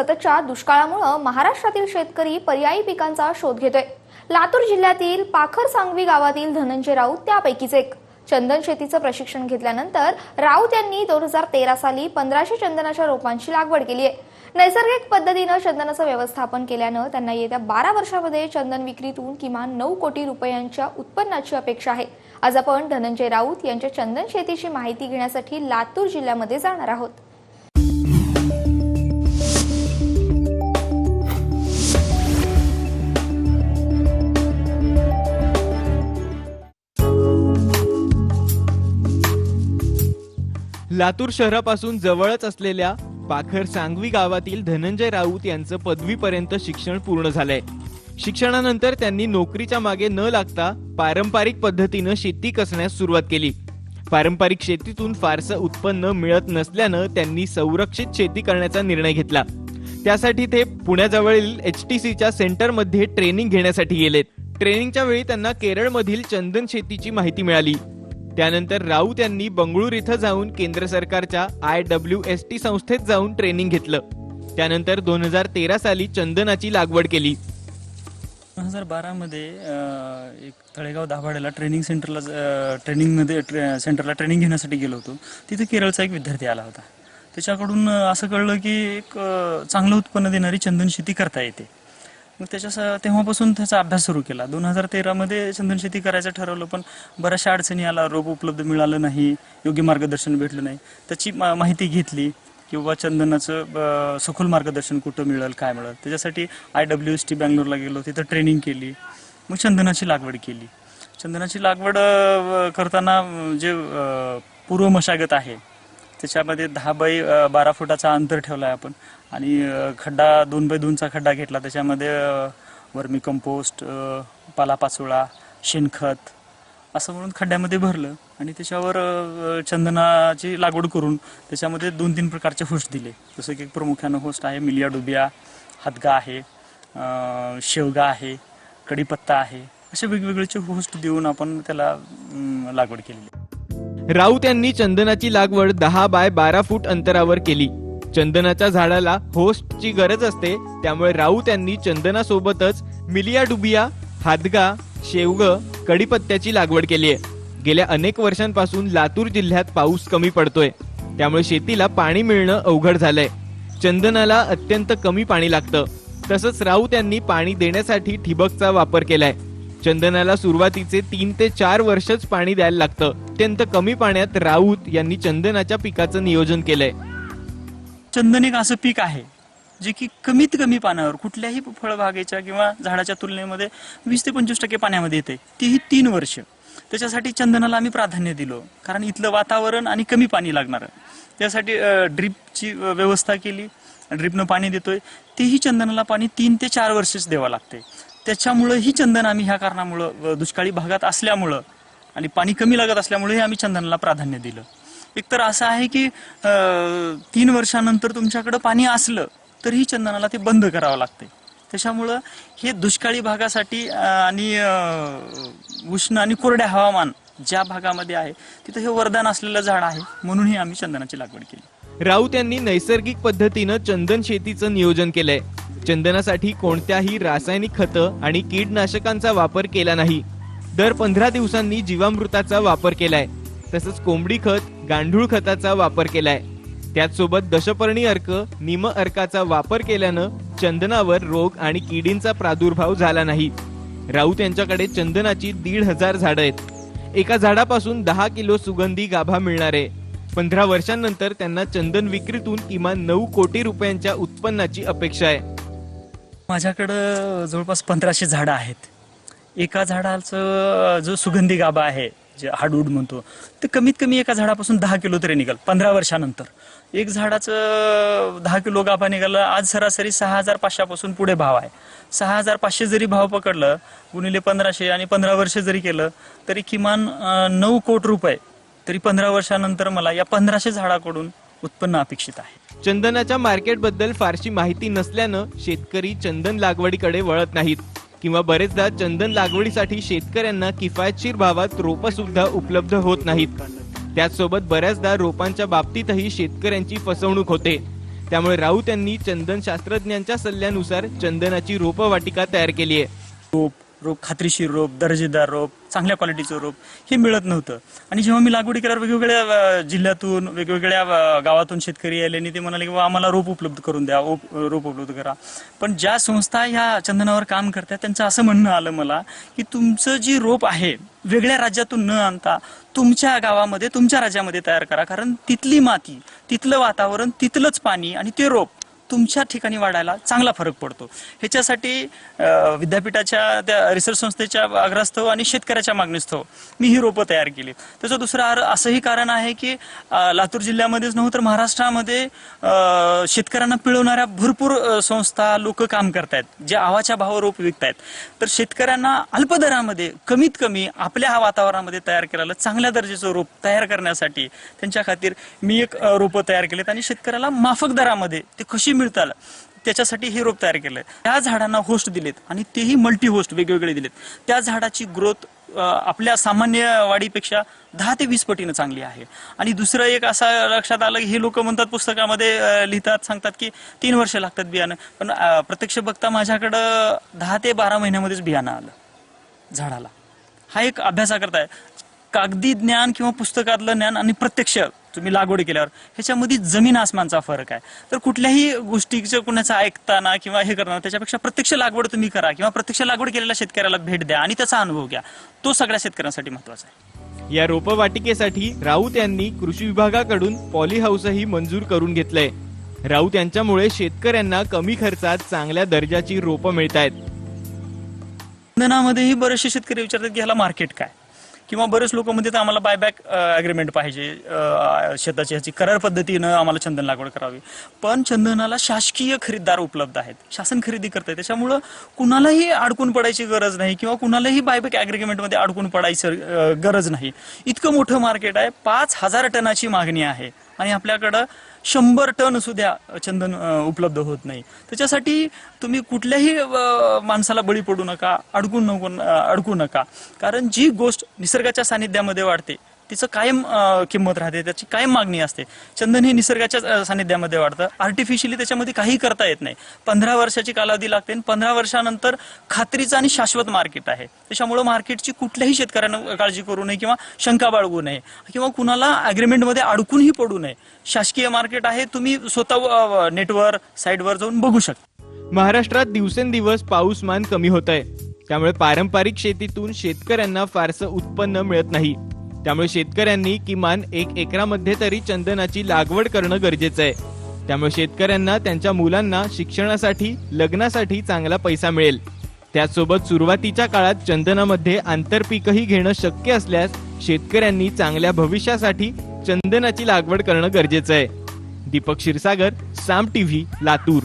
सततच्या दुष्काळामुळे महाराष्ट्रातील शेतकरी पर्यायी पिकांचा शोध घेतोय. लातूर जिल्ह्यातील पाखर सांगवी गावातील धनंजय राऊत त्यापैकीच एक. चंदन शेतीचं प्रशिक्षण घेतल्यानंतर राऊत यांनी दोन हजार तेरा साली पंधराशे चंदनाच्या रोपांची लागवड केली आहे. नैसर्गिक पद्धतीनं चंदनाचं व्यवस्थापन केल्यानं त्यांना येत्या बारा वर्षामध्ये चंदन विक्रीतून किमान नऊ कोटी रुपयांच्या उत्पन्नाची अपेक्षा आहे. आज आपण धनंजय राऊत यांच्या चंदन शेतीची माहिती घेण्यासाठी लातूर जिल्ह्यामध्ये जाणार आहोत. लातूर शहरापासून जवळच असलेल्या पाखर सांगवी गावातील धनंजय राऊत यांचं पदवीपर्यंत शिक्षण पूर्ण झालंय. शिक्षणानंतर त्यांनी नोकरीच्या मागे न लागता पारंपरिक पद्धतीनं शेती कसण्यास सुरुवात केली. पारंपरिक शेतीतून फारसं उत्पन्न मिळत नसल्यानं त्यांनी संरक्षित शेती करण्याचा निर्णय घेतला. त्यासाठी ते पुण्याजवळील एच टी सीच्या सेंटरमध्ये ट्रेनिंग घेण्यासाठी गेलेत. ट्रेनिंगच्या वेळी त्यांना केरळमधील चंदन शेतीची माहिती मिळाली. त्यानंतर राऊत यांनी बंगळूर इथं जाऊन केंद्र सरकारच्या आय डब्ल्यू एस टी संस्थेत जाऊन ट्रेनिंग घेतलं. त्यानंतर दोन हजार तेरा साली चंदनाची लागवड केली. दोन हजार बारामध्ये एक तळेगाव दाभाड्याला ट्रेनिंग सेंटरला ट्रेनिंगमध्ये ट्रे सेंटरला ट्रेनिंग घेण्यासाठी गेलो होतो. तिथे केरळचा एक विद्यार्थी आला होता. त्याच्याकडून असं कळलं की एक चांगलं उत्पन्न देणारी चंदन शेती करता येते. मग त्याच्या तेव्हापासून त्याचा अभ्यास सुरू केला. दोन हजार तेरामध्ये चंदन शेती करायचं ठरवलं पण बऱ्याचशा अडचणी आला रोप उपलब्ध मिळालं नाही योग्य मार्गदर्शन भेटलं नाही. त्याची मा- माहिती घेतली किंवा चंदनाचं सखोल मार्गदर्शन कुठं मिळेल काय मिळेल. त्याच्यासाठी आय डब्ल्यू एस टी बँगलोरला गेलो तिथं ट्रेनिंग केली. मग चंदनाची लागवड केली. चंदनाची लागवड करताना जे पूर्व मशागत आहे त्याच्यामध्ये दहा बाय बारा फुटाचा अंतर ठेवला आहे आपण. आणि खड्डा दोन बाय दोनचा खड्डा घेतला. त्याच्यामध्ये वर्मी कंपोस्ट पालापाचोळा शेणखत असं म्हणून खड्ड्यामध्ये भरलं. आणि त्याच्यावर चंदनाची लागवड करून त्याच्यामध्ये दोन तीन प्रकारचे होस्ट दिले. जसं की प्रामुख्यानं होस्ट आहे मिलिया डुबिया हातगा आहे शेवगा आहे कढीपत्ता आहे असे वेगवेगळेचे होस्ट देऊन आपण त्याला लागवड केलेली राऊत यांनी चंदनाची लागवड दहा बाय बारा फूट अंतरावर केली. चंदनाच्या झाडाला होस्टची गरज असते त्यामुळे राऊत यांनी चंदनासोबतच मिलिया डुबिया हादगा शेवग कडीपत्त्याची लागवड केली आहे. गेल्या अनेक वर्षांपासून लातूर जिल्ह्यात पाऊस कमी पडतोय. त्यामुळे शेतीला पाणी मिळणं अवघड झालंय. चंदनाला अत्यंत कमी पाणी लागतं. तसंच राऊत यांनी पाणी देण्यासाठी ठिबकचा वापर केलाय. चंदनाला सुरुवातीचे तीन ते चार वर्षच पाणी द्यायला लागतं. अत्यंत कमी पाण्यात राऊत यांनी चंदनाच्या पिकाचं नियोजन केलंय. चंदन एक असं पीक आहे जे की कमीत कमी पाण्यावर कुठल्याही फळबागेच्या किंवा झाडाच्या तुलनेमध्ये वीस ते पंचवीस टक्के पाण्यामध्ये येते. तीही तीन वर्ष. त्याच्यासाठी चंदनाला आम्ही प्राधान्य दिलो कारण इथलं वातावरण आणि कमी पाणी लागणार. त्यासाठी ड्रीपची व्यवस्था केली ड्रीपनं पाणी देतोय. तेही चंदनाला पाणी तीन ते चार वर्षच द्यावं लागते. त्याच्यामुळं ही चंदन आम्ही ह्या कारणामुळं दुष्काळी भागात असल्यामुळं आणि पाणी कमी लागत असल्यामुळे आम्ही चंदनाला प्राधान्य दिलं. एकतर असं आहे की तीन वर्षानंतर तुमच्याकडे पाणी असलं तरीही चंदनाला ते बंद करावं लागते. त्याच्यामुळं हे दुष्काळी भागासाठी आणि उष्ण आणि कोरड्या हवामान ज्या भागामध्ये आहे तिथं हे वरदान असलेलं झाड आहे म्हणूनही आम्ही चंदनाची लागवड केली. राऊत यांनी नैसर्गिक पद्धतीनं चंदन शेतीचं नियोजन केलंय. चंदनासाठी कोणत्याही रासायनिक खतं आणि कीटनाशकांचा वापर केला नाही. दर पंधरा दिवसांनी जीवामृताचा वापर केलाय. तसंच कोंबडी खत गांडूळ खताचा वापर केलाय. त्याचसोबत दशपर्णी अर्क निम अर्काचा वापर केल्यानं चंदनावर रोग आणि किडींचा प्रादुर्भाव झाला नाही. राऊत यांच्याकडे चंदनाची दीड हजार झाडं आहेत. एका झाडापासून दहा किलो सुगंधी गाभा मिळणार आहे. पंधरा वर्षांनंतर त्यांना चंदन विक्रीतून किमान नऊ कोटी रुपयांच्या उत्पन्नाची अपेक्षा आहे. माझ्याकडं जवळपास पंधराशे झाडं आहेत. एका झाडाचं जो सुगंधी गाभा आहे जे हार्डवूड म्हणतो ते कमीत कमी एका झाडापासून दहा किलो तरी निघाल पंधरा वर्षानंतर. एक झाडाचं दहा किलो गाभा निघाला आज सरासरी सहा हजार पाचशेपासून पुढे भाव आहे. सहा हजार पाचशे जरी भाव पकडलं गुणिले पंधराशे आणि पंधरा वर्ष जरी केलं तरी किमान नऊ कोट रुपये तरी पंधरा वर्षानंतर मला या पंधराशे झाडाकडून उत्पन्न अपेक्षित आहे. चंदनाच्या मार्केटबद्दल फारशी माहिती नसल्यानं शेतकरी चंदन लागवडीकडे वळत नाहीत. किंवा बरेचदा चंदन लागवडीसाठी शेतकऱ्यांना किफायतशीर भावात रोप सुद्धा उपलब्ध होत नाहीत. त्याचसोबत बऱ्याचदा रोपांच्या बाबतीतही शेतकऱ्यांची फसवणूक होते. त्यामुळे राऊत यांनी चंदन शास्त्रज्ञांच्या सल्ल्यानुसार चंदनाची रोपवाटिका तयार केली आहे. रोप खात्रीशीर रोप दर्जेदार रोप चांगल्या क्वालिटीचं रोप हे मिळत नव्हतं. आणि जेव्हा मी लागवडी केल्यावर वेगवेगळ्या जिल्ह्यातून वेगवेगळ्या गावातून शेतकरी आले आणि ते म्हणाले की आम्हाला रोप उपलब्ध करून द्या ओप- रोप उपलब्ध करा. पण ज्या संस्था ह्या चंदनावर काम करतात त्यांचं असं म्हणणं आलं मला की तुमचं जी रोप आहे वेगळ्या राज्यातून न आणता तुमच्या गावामध्ये तुमच्या राज्यामध्ये तयार करा कारण तिथली माती तिथलं वातावरण तिथलंच पाणी आणि ते रोप तुमच्या ठिकाणी वाढायला चांगला फरक पडतो. ह्याच्यासाठी विद्यापीठाच्या त्या रिसर्च संस्थेच्या आग्रहास्तव हो आणि शेतकऱ्याच्या मागणीस्तव हो मी ही रोपं तयार केली. त्याचं दुसरं आर- असंही कारण आहे की लातूर जिल्ह्यामध्येच नव्हतं तर महाराष्ट्रामध्ये शेतकऱ्यांना पिळवणाऱ्या भरपूर संस्था लोक काम करतायत जे आवाच्या भाव रोप विकतायत. तर शेतकऱ्यांना अल्प दरामध्ये कमीत कमी आपल्या हा वातावरणामध्ये तयार केलेलं चांगल्या दर्जाचं रोप तयार करण्यासाठी त्यांच्या खातीर मी एक रोपं तयार केलेत आणि शेतकऱ्याला माफक दरामध्ये ते कशी मिळतात त्याच्यासाठी हे रोप तयार केलंय. त्या झाडांना होस्ट दिलेत आणि तेही मल्टी होस्ट वेगवेगळे दिलेत. त्या झाडाची ग्रोथ आपल्या सामान्य वाढीपेक्षा दहा ते वीस पटीनं चांगली आहे. आणि दुसरं एक असं लक्षात आलं की हे लोक म्हणतात पुस्तकामध्ये लिहितात सांगतात की तीन वर्ष लागतात बियाणं. पण प्रत्यक्ष बघता माझ्याकडं दहा ते बारा महिन्यामध्येच बियाणं आलं झाडाला. हा एक अभ्यासाकरता आहे. कागदी ज्ञान किंवा पुस्तकातलं ज्ञान आणि प्रत्यक्ष तुम्ही लागवड केल्यावर ह्याच्यामध्ये जमीन आसमानचा फरक आहे. तर कुठल्याही गोष्टीचं कुणाचं ऐकताना किंवा हे करणार त्याच्यापेक्षा प्रत्यक्ष लागवड तुम्ही करा किंवा प्रत्यक्ष लागवड केलेल्या शेतकऱ्याला भेट द्या आणि त्याचा अनुभव घ्या. तो सगळ्या शेतकऱ्यांसाठी महत्त्वाचा आहे. या रोपवाटिकेसाठी राऊत यांनी कृषी विभागाकडून पॉली हाऊसही मंजूर करून घेतलंय. राऊत यांच्यामुळे शेतकऱ्यांना कमी खर्चात चांगल्या दर्जाची रोपं मिळत आहेत इंधनामध्येही बरेचसे शेतकरी विचारतात की ह्याला मार्केट काय? किंवा बरेच लोक म्हणतात आम्हाला बायबॅक अग्रीमेंट पाहिजे. शेताची ह्याची करार पद्धतीनं आम्हाला चंदन लागवड करावी. पण चंदनाला शासकीय खरीददार उपलब्ध आहेत. शासन खरेदी करत त्याच्यामुळं कुणालाही अडकून पडायची गरज नाही किंवा कुणालाही बायबॅक अग्रीमेंटमध्ये अडकून पडायची गरज नाही. इतकं मोठं मार्केट आहे. पाच हजार टनाची मागणी आहे. आणि आपल्याकडं शंभर टन सुद्धा चंदन उपलब्ध होत नाही. त्याच्यासाठी तुम्ही कुठल्याही माणसाला बळी पडू नका अडकू नको अडकू नका. कारण जी गोष्ट निसर्गाच्या सानिध्यामध्ये वाढते तिचं कायम किंमत राहते त्याची कायम मागणी असते. चंदन हे निसर्गाच्या सानिध्यामध्ये वाढतं. आर्टिफिशियली त्याच्यामध्ये काही करता येत नाही. पंधरा वर्षाची कालावधी लागते आणि पंधरा वर्षानंतर खात्रीचं आणि शाश्वत मार्केट आहे. त्याच्यामुळे मार्केटची कुठल्याही शेतकऱ्यांना काळजी करू नये किंवा शंका बाळगू नये किंवा कुणाला अग्रीमेंटमध्ये अडकूनही पडू नये. शासकीय मार्केट आहे तुम्ही स्वतः नेटवर साईटवर जाऊन बघू शकता. महाराष्ट्रात दिवसेंदिवस पाऊसमान कमी होत आहे त्यामुळे पारंपरिक शेतीतून शेतकऱ्यांना फारसं उत्पन्न मिळत नाही. त्यामुळे शेतकऱ्यांनी किमान एक एकरामध्ये तरी चंदनाची लागवड करणं गरजेचं आहे. त्यामुळे शेतकऱ्यांना त्यांच्या मुलांना शिक्षणासाठी लग्नासाठी चांगला पैसा मिळेल. त्याचसोबत सुरुवातीच्या काळात चंदनामध्ये आंतरपीकही घेणं शक्य असल्यास शेतकऱ्यांनी चांगल्या भविष्यासाठी चंदनाची लागवड करणं गरजेचं आहे. दीपक क्षीरसागर साम टीव्ही लातूर.